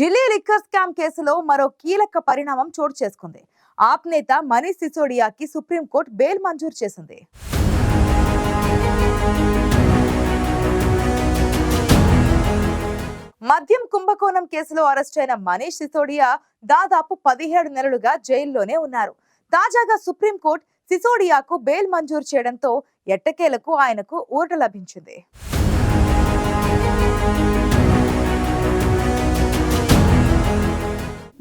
Delhi liquor scam కేసులో మరో కీలక పరిణామం చోటు చేసుకుంది. ఆప్ నేత మనీష్ సిసోడియాకి సుప్రీంకోర్టు బెయిల్ మంజూరు చేసింది. మద్యం కుంభకోణం కేసులో అరెస్ట్ అయిన మనీష్ సిసోడియా దాదాపు పదిహేడు నెలలుగా జైల్లోనే ఉన్నారు. తాజాగా సుప్రీంకోర్టు సిసోడియాకు బెయిల్ మంజూరు చేయడంతో ఎట్టకేలకు ఆయనకు ఊరట లభించింది.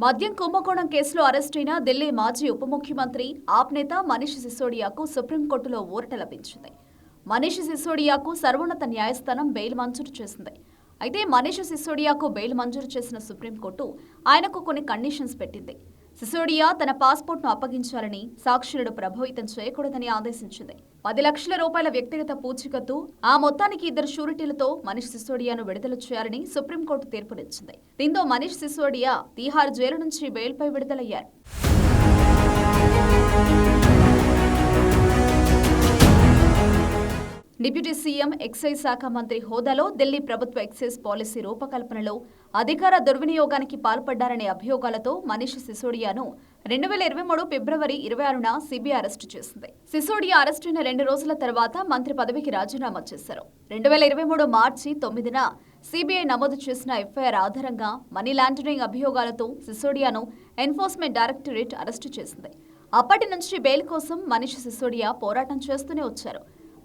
మద్యం కుంభకోణం కేసులో అరెస్టైన ఢిల్లీ మాజీ ఉప ముఖ్యమంత్రి ఆప్ నేత మనీష్ సిసోడియాకు సుప్రీంకోర్టులో ఊరట లభించింది. మనీష్ సిసోడియాకు సర్వోన్నత న్యాయస్థానం బెయిల్ మంజూరు చేసింది. అయితే మనీష్ సిసోడియాకు బెయిల్ మంజూరు చేసిన సుప్రీంకోర్టు ఆయనకు కొన్ని కండిషన్స్ పెట్టింది. సిసోడియా తన పాస్పోర్ట్ను అప్పగించాలని సాక్షులను ప్రభావితం చేయకూడదని ఆదేశించింది. పది లక్షల రూపాయల వ్యక్తిగత పూచికత్తు ఆ మొత్తానికి ఇద్దరు షూరిటీలతో మనీష్ సిసోడియాను విడుదల చేయాలని సుప్రీంకోర్టు తీర్పునిచ్చింది. దీంతో మనీష్ సిసోడియా తీహార్ జైలు నుంచి బెయిల్పై విడుదలయ్యారు. డిప్యూటీ సీఎం ఎక్సైజ్ శాఖ మంత్రి హోదాలో ఢిల్లీ ప్రభుత్వ ఎక్సైజ్ పాలసీ రూపకల్పనలో అధికార దుర్వినియోగానికి పాల్పడ్డారనే అభియోగాలతో మనీష్ సిసోడియాను రెండు వేల ఇరవై మూడు ఫిబ్రవరి ఇరవై ఆరున సిబిఐ అరెస్టు చేసింది. సిసోడియా అరెస్టైన రెండు రోజుల తర్వాత మంత్రి పదవికి రాజీనామా చేశారు. రెండు వేల ఇరవై మూడు మార్చి తొమ్మిదిన సిబిఐ నమోదు చేసిన ఎఫ్ఐఆర్ ఆధారంగా మనీ లాండరింగ్ అభియోగాలతో సిసోడియాను ఎన్ఫోర్స్మెంట్ డైరెక్టరేట్ అరెస్టు చేసింది. అప్పటి నుంచి బెయిల్ కోసం మనీష్ సిసోడియా పోరాటం చేస్తూనే వచ్చారు.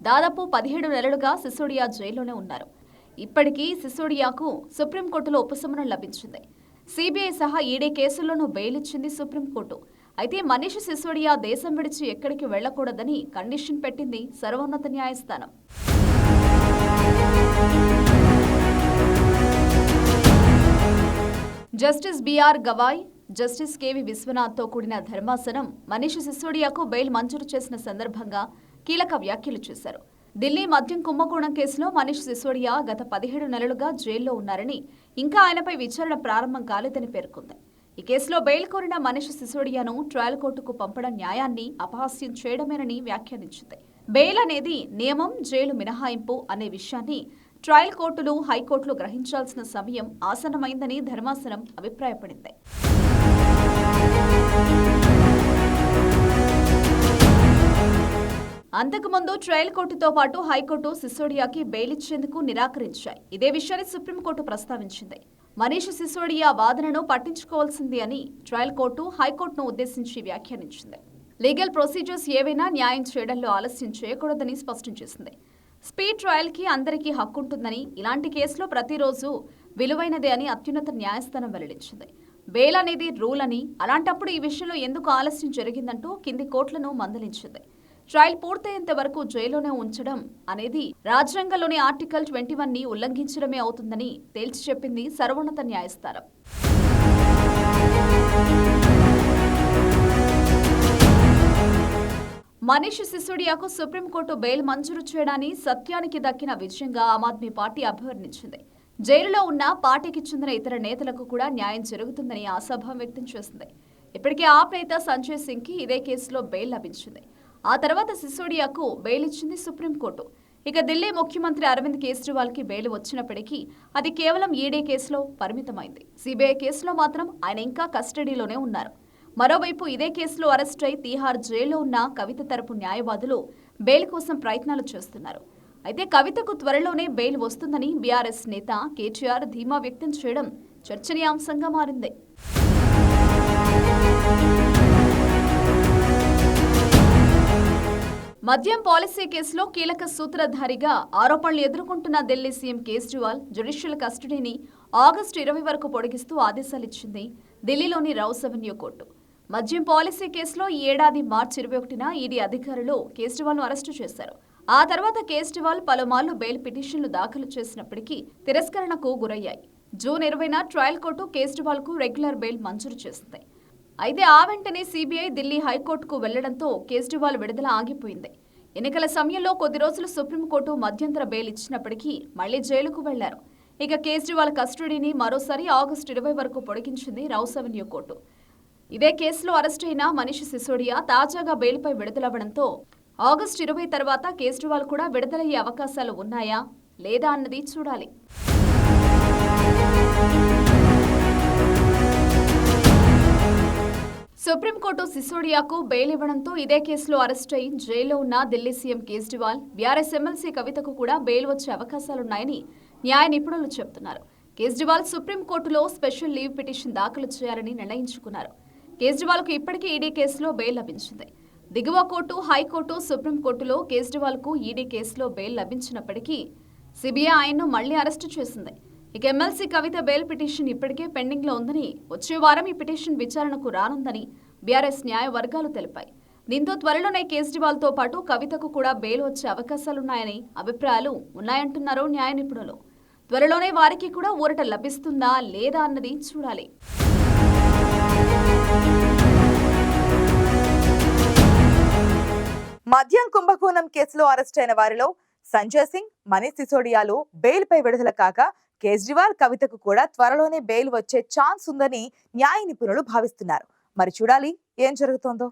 దాదాపు పదిహేడు నెలలుగా సిసోడియా జైల్లోనే ఉన్నారు. ఇప్పటికీ సిసోడియాకు సుప్రీంకోర్టులో ఉపశమనం లభించింది. సిబిఐ సహా ఈడీ కేసుల్లోనూ బెయిల్ ఇచ్చింది సుప్రీంకోర్టు. అయితే మనీష్ సిసోడియా దేశం విడిచి ఎక్కడికి వెళ్ళకూడదని కండిషన్ పెట్టింది సర్వోన్నత న్యాయస్థానం. Justice BR Gavai justice KV విశ్వనాథ్తో కూడిన ధర్మాసనం మనీష్ సిసోడియాకు బెయిల్ మంజూరు చేసిన సందర్భంగా కీలక వ్యాఖ్యలు చేశారు. ఢిల్లీ మద్యం కుంభకోణం కేసులో మనీష్ సిసోడియా గత పదిహేడు నెలలుగా జైల్లో ఉన్నారని ఇంకా ఆయనపై విచారణ ప్రారంభం కాలేదని పేర్కొంది. ఈ కేసులో బెయిల్ కోరిన మనీష్ సిసోడియాను ట్రయల్ కోర్టుకు పంపడం న్యాయాన్ని అపహాస్యం చేయడమేనని వ్యాఖ్యానించింది. బెయిల్ అనేది నియమం జైలు మినహాయింపు అనే విషయాన్ని ట్రయల్ కోర్టులు హైకోర్టులు గ్రహించాల్సిన సమయం ఆసనమైందని ధర్మాసనం అభిప్రాయపడింది. అంతకుముందు ట్రయల్ కోర్టుతో పాటు హైకోర్టు సిసోడియాకి బెయిల్ ఇచ్చేందుకు నిరాకరించాయి. ఇదే విషయాన్ని సుప్రీంకోర్టు ప్రస్తావించింది. మనీష్ సిసోడియా వాదనను పట్టించుకోవాల్సింది అని ట్రయల్ కోర్టు హైకోర్టును ఉద్దేశించి వ్యాఖ్యానించింది. లీగల్ ప్రొసీజర్స్ ఏవైనా న్యాయం చేయడంలో ఆలస్యం చేయకూడదని స్పష్టం చేసింది. స్పీడ్ ట్రయల్కి అందరికీ హక్కుంటుందని ఇలాంటి కేసులో ప్రతిరోజు విలువైనదే అని అత్యున్నత న్యాయస్థానం వెల్లడించింది. బెయిల్ అనేది రూల్ అని అలాంటప్పుడు ఈ విషయంలో ఎందుకు ఆలస్యం జరిగిందంటూ కింది కోర్టులను మందలించింది. ట్రయల్ పూర్తయ్యేంత వరకు జైల్లోనే ఉంచడం అనేది రాజ్యాంగంలోని ఆర్టికల్ ట్వంటీ వన్ని ఉల్లంఘించడమే అవుతుందని తేల్చి చెప్పింది సర్వోన్నత న్యాయస్థానం. మనీష్ సిసోడియాకు సుప్రీంకోర్టు బెయిల్ మంజూరు చేయడాన్ని సత్యానికి దక్కిన విజయంగా ఆమ్ ఆద్మీ పార్టీ అభివర్ణించింది. జైలులో ఉన్న పార్టీకి చెందిన ఇతర నేతలకు కూడా న్యాయం జరుగుతుందని ఆశాభావం వ్యక్తం చేసింది. ఇప్పటికే ఆప్ నేత సంజయ్ సింగ్కి ఇదే కేసులో బెయిల్ లభించింది. ఆ తర్వాత సిసోడియాకు బెయిల్ ఇచ్చింది సుప్రీంకోర్టు. ఇక ఢిల్లీ ముఖ్యమంత్రి అరవింద్ కేజ్రీవాల్కి బెయిల్ వచ్చినప్పటికీ అది కేవలం ఈడీ కేసులో పరిమితమైంది. సిబిఐ కేసులో మాత్రం ఆయన ఇంకా కస్టడీలోనే ఉన్నారు. మరోవైపు ఇదే కేసులో అరెస్ట్ అయి తీహార్ జైల్లో ఉన్న కవిత తరపు న్యాయవాదులు బెయిల్ కోసం ప్రయత్నాలు చేస్తున్నారు. అయితే కవితకు త్వరలోనే బెయిల్ వస్తుందని బీఆర్ఎస్ నేత కేటీఆర్ ధీమా వ్యక్తం చేయడం చర్చనీయాంశంగా మారింది. మద్యం పాలసీ కేసులో కీలక సూత్రధారిగా ఆరోపణలు ఎదుర్కొంటున్న ఢిల్లీ సీఎం కేజ్రీవాల్ జ్యుడిషియల్ కస్టడీని ఆగస్టు ఇరవై వరకు పొడిగిస్తూ ఆదేశాలిచ్చింది ఢిల్లీలోని రౌస్ అవెన్యూ కోర్టు. మద్యం పాలసీ కేసులో ఈ ఏడాది మార్చి ఇరవై ఒకటిన ఈడీ అధికారులు కేజ్రీవాల్ను అరెస్టు చేశారు. ఆ తర్వాత కేజ్రీవాల్ పలుమార్లు బెయిల్ పిటిషన్లు దాఖలు చేసినప్పటికీ తిరస్కరణకు గురయ్యాయి. జూన్ ఇరవైన ట్రయల్ కోర్టు కేజ్రీవాల్కు రెగ్యులర్ బెయిల్ మంజూరు చేసింది. అయితే ఆ వెంటనే సీబీఐ ఢిల్లీ హైకోర్టుకు వెళ్ళడంతో కేజ్రీవాల్ విడుదల ఆగిపోయింది. ఎన్నికల సమయంలో కొద్ది రోజులు సుప్రీంకోర్టు మధ్యంతర బెయిల్ ఇచ్చినప్పటికీ మళ్ళీ జైలుకు వెళ్ళారు. ఇక కేజ్రీవాల్ కస్టడీని మరోసారి ఆగస్టు ఇరవై వరకు పొడిగించింది రౌస్ అవెన్యూ కోర్టు. ఇదే కేసులో అరెస్ట్ అయిన మనీష్ సిసోడియా తాజాగా బెయిల్పై విడుదలవ్వడంతో ఆగస్టు ఇరవై తర్వాత కేజ్రీవాల్ కూడా విడుదలయ్యే అవకాశాలు ఉన్నాయా? లేదా అన్నది చూడాలి. సుప్రీంకోర్టు సిసోడియాకు బెయిల్ ఇవ్వడంతో ఇదే కేసులో అరెస్ట్ అయి జైల్లో ఉన్న Delhi CM Kejriwal BRS MLC కవితకు కూడా బెయిల్ వచ్చే అవకాశాలున్నాయని న్యాయ నిపుణులు చెబుతున్నారు. కేజ్రీవాల్ సుప్రీంకోర్టులో స్పెషల్ లీవ్ పిటిషన్ దాఖలు చేయాలని నిర్ణయించుకున్నారు. కేజ్రీవాల్కు ఇప్పటికే ఈడీ కేసులో బెయిల్ లభించింది. దిగువ కోర్టు హైకోర్టు సుప్రీంకోర్టులో కేజ్రీవాల్కు ఈడీ కేసులో బెయిల్ లభించినప్పటికీ సిబిఐ ఆయన్ను మళ్ళీ అరెస్టు చేసింది. ఇక ఎమ్మెల్సీ కవిత బెయిల్ పిటిషన్ ఇప్పటికే పెండింగ్లో ఉందని వచ్చే వారం ఈ పిటిషన్ విచారణకు రానుందని బీఆర్ఎస్ న్యాయ వర్గాలు తెలిపాయి. దీంతో త్వరలోనే కేజ్రీవాల్తో పాటు కవితకు కూడా బెయిల్ వచ్చే అవకాశాలున్నాయని అభిప్రాయాలు ఉన్నాయంటున్నారు న్యాయ నిపుణులు. త్వరలోనే వారికి కూడా ఊరట లభిస్తుందా లేదా అన్నది చూడాలి. మద్యం కుంభకోణం కేసులో అరెస్ట్ అయిన వారిలో సంజయ్ సింగ్ మనీష్ సిసోడియాలు బెయిల్పై విడుదల కాగా కేజ్రీవాల్ కవితకు కూడా త్వరలోనే బెయిల్ వచ్చే ఛాన్స్ ఉందని న్యాయ నిపుణులు భావిస్తున్నారు. మరి చూడాలి ఏం జరుగుతోందో.